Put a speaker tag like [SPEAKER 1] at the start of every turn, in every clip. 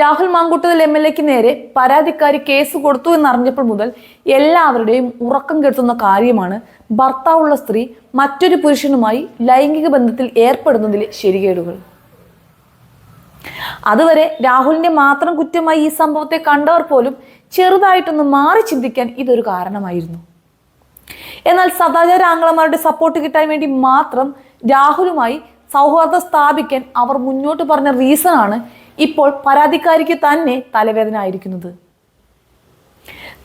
[SPEAKER 1] Rahul Mamkootathil M L എക്ക് നേരെ പരാതിക്കാരി കേസ് കൊടുത്തു എന്നറിഞ്ഞപ്പോൾ മുതൽ എല്ലാവരുടെയും ഉറക്കം കെടുത്തുന്ന കാര്യമാണ് ഭർത്താവുള്ള സ്ത്രീ മറ്റൊരു പുരുഷനുമായി ലൈംഗിക ബന്ധത്തിൽ ഏർപ്പെടുന്നതിലെ ശരികേടുകൾ. അതുവരെ രാഹുലിന്റെ മാത്രം കുറ്റമായി ഈ സംഭവത്തെ കണ്ടവർ പോലും ചെറുതായിട്ടൊന്ന് മാറി ചിന്തിക്കാൻ ഇതൊരു കാരണമായിരുന്നു. എന്നാൽ സദാചാര ആംഗ്ലമാരുടെ സപ്പോർട്ട് കിട്ടാൻ വേണ്ടി മാത്രം രാഹുലുമായി സൗഹാർദ്ദം സ്ഥാപിക്കാൻ അവർ മുന്നോട്ട് പറഞ്ഞ റീസൺ ആണ് ഇപ്പോൾ പരാതിക്കാരിക്ക് തന്നെ തലവേദന ആയിരിക്കുന്നത്.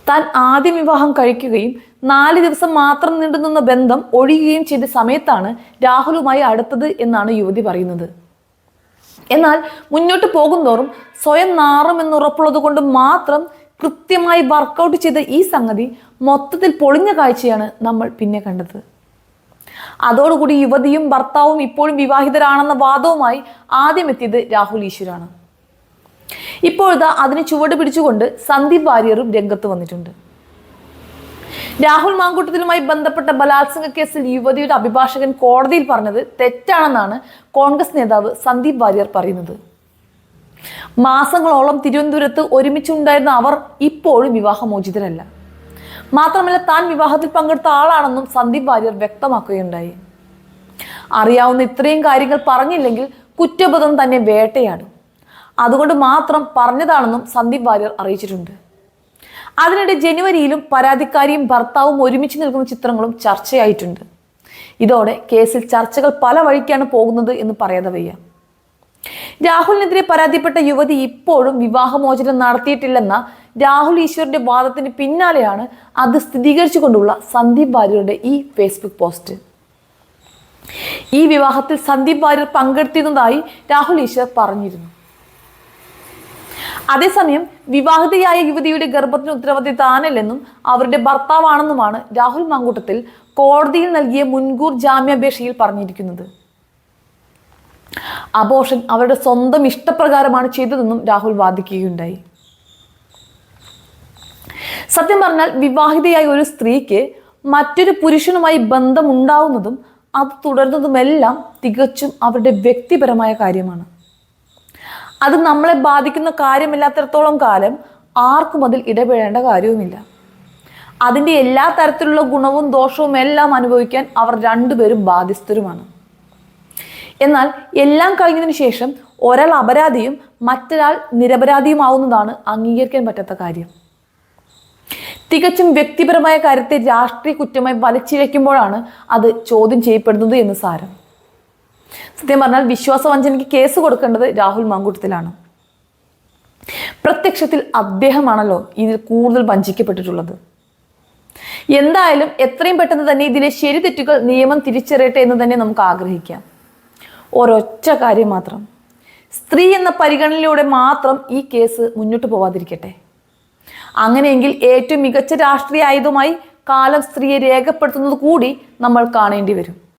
[SPEAKER 1] താൻ ആദ്യ വിവാഹം കഴിക്കുകയും നാല് ദിവസം മാത്രം നീണ്ടുനിന്ന ബന്ധം ഒഴിയുകയും ചെയ്ത സമയത്താണ് രാഹുലുമായി അടുത്തത് എന്നാണ് യുവതി പറയുന്നത്. എന്നാൽ മുന്നോട്ട് പോകുന്തോറും സ്വയം നാറുമെന്നുറപ്പുള്ളത് കൊണ്ട് മാത്രം കൃത്യമായി വർക്കൗട്ട് ചെയ്ത ഈ സംഗതി മൊത്തത്തിൽ പൊളിഞ്ഞ കാഴ്ചയാണ് നമ്മൾ പിന്നെ കണ്ടത്. അതോടുകൂടി യുവതിയും ഭർത്താവും ഇപ്പോഴും വിവാഹിതരാണെന്ന വാദവുമായി ആദ്യമെത്തിയത് രാഹുൽ ഈശ്വരാണ്. ഇപ്പോഴിതാ അതിന് ചുവട് പിടിച്ചുകൊണ്ട് സന്ദീപ് വാര്യറും രംഗത്ത് വന്നിട്ടുണ്ട്. രാഹുൽ മാങ്കൂട്ടത്തിലുമായി ബന്ധപ്പെട്ട ബലാത്സംഗ കേസിൽ യുവതിയുടെ അഭിഭാഷകൻ കോടതിയിൽ പറഞ്ഞത് തെറ്റാണെന്നാണ് കോൺഗ്രസ് നേതാവ് സന്ദീപ് വാര്യർ പറയുന്നത്. മാസങ്ങളോളം തിരുവനന്തപുരത്ത് ഒരുമിച്ചുണ്ടായിരുന്ന അവർ ഇപ്പോഴും വിവാഹമോചിതരല്ല. മാത്രമല്ല താൻ വിവാഹത്തിൽ പങ്കെടുത്ത ആളാണെന്നും സന്ദീപ് വാര്യർ വ്യക്തമാക്കുകയുണ്ടായി. അറിയാവുന്ന ഇത്രയും കാര്യങ്ങൾ പറഞ്ഞില്ലെങ്കിൽ കുറ്റബോധം തന്നെ വേട്ടയാടും. അതുകൊണ്ട് മാത്രം പറഞ്ഞതാണെന്നും സന്ദീപ് വാര്യർ അറിയിച്ചിട്ടുണ്ട്. അതിനിടെ ജനുവരിയിലും പരാതിക്കാരിയും ഭർത്താവും ഒരുമിച്ച് നിൽക്കുന്ന ചിത്രങ്ങളും ചർച്ചയായിട്ടുണ്ട്. ഇതോടെ കേസിൽ ചർച്ചകൾ പല വഴിക്കാണ് പോകുന്നത് എന്ന് പറയാതെ വയ്യ. രാഹുലിനെതിരെ പരാതിപ്പെട്ട യുവതി ഇപ്പോഴും വിവാഹമോചനം നടത്തിയിട്ടില്ലെന്ന രാഹുൽ ഈശ്വറിന്റെ വാദത്തിന് പിന്നാലെയാണ് അത് സ്ഥിരീകരിച്ചുകൊണ്ടുള്ള സന്ദീപ് വാര്യരുടെ ഈ ഫേസ്ബുക്ക് പോസ്റ്റ്. ഈ വിവാഹത്തിൽ സന്ദീപ് വാര്യർ പങ്കെടുത്തിരുന്നതായി രാഹുൽ ഈശ്വർ പറഞ്ഞിരുന്നു. അതേസമയം വിവാഹിതയായ യുവതിയുടെ ഗർഭത്തിന് ഉത്തരവാദി താനല്ലെന്നും അവരുടെ ഭർത്താവാണെന്നുമാണ് രാഹുൽ മാങ്കൂട്ടത്തിൽ കോടതിയിൽ നൽകിയ മുൻകൂർ ജാമ്യാപേക്ഷയിൽ പറഞ്ഞിരിക്കുന്നത്. അബോഷൻ അവരുടെ സ്വന്തം ഇഷ്ടപ്രകാരമാണ് ചെയ്തതെന്നും രാഹുൽ വാദിക്കുകയുണ്ടായി. സത്യം പറഞ്ഞാൽ വിവാഹിതയായ ഒരു സ്ത്രീക്ക് മറ്റൊരു പുരുഷനുമായി ബന്ധമുണ്ടാവുന്നതും അത് തുടരുന്നതുമെല്ലാം തികച്ചും അവരുടെ വ്യക്തിപരമായ കാര്യമാണ്. അത് നമ്മളെ ബാധിക്കുന്ന കാര്യമില്ലാത്തിടത്തോളം കാലം ആർക്കും അതിൽ ഇടപെടേണ്ട കാര്യവുമില്ല. അതിന്റെ എല്ലാ തരത്തിലുള്ള ഗുണവും ദോഷവും എല്ലാം അനുഭവിക്കാൻ അവർ രണ്ടുപേരും ബാധ്യസ്ഥരുമാണ്. എന്നാൽ എല്ലാം കഴിഞ്ഞതിന് ശേഷം ഒരാൾ അപരാധിയും മറ്റൊരാൾ നിരപരാധിയുമാവുന്നതാണ് അംഗീകരിക്കാൻ പറ്റാത്ത കാര്യം. തികച്ചും വ്യക്തിപരമായ കാര്യത്തെ രാഷ്ട്രീയ കുറ്റമായി വലിച്ചിഴയ്ക്കുമ്പോഴാണ് അത് ചോദ്യം ചെയ്യപ്പെടുന്നത് എന്ന് സാരം. സത്യം പറഞ്ഞാൽ വിശ്വാസവഞ്ചനയ്ക്ക് കേസ് കൊടുക്കേണ്ടത് രാഹുൽ മാങ്കൂട്ടത്തിലാണ്. പ്രത്യക്ഷത്തിൽ അദ്ദേഹമാണല്ലോ ഇതിൽ കൂടുതൽ വഞ്ചിക്കപ്പെട്ടിട്ടുള്ളത്. എന്തായാലും എത്രയും പെട്ടെന്ന് തന്നെ ഇതിലെ ശരി തെറ്റുകൾ നിയമം തിരിച്ചറിയട്ടെ എന്ന് തന്നെ നമുക്ക് ആഗ്രഹിക്കാം. ഒരൊറ്റ കാര്യം മാത്രം. സ്ത്രീ എന്ന പരിഗണനയിലൂടെ മാത്രം ഈ കേസ് മുന്നോട്ട് പോവാതിരിക്കട്ടെ. അങ്ങനെയെങ്കിൽ ഏറ്റവും മികച്ച രാഷ്ട്രീയ ആയുധമായി കാലം സ്ത്രീയെ രേഖപ്പെടുത്തുന്നത് കൂടി നമ്മൾ കാണേണ്ടി വരും.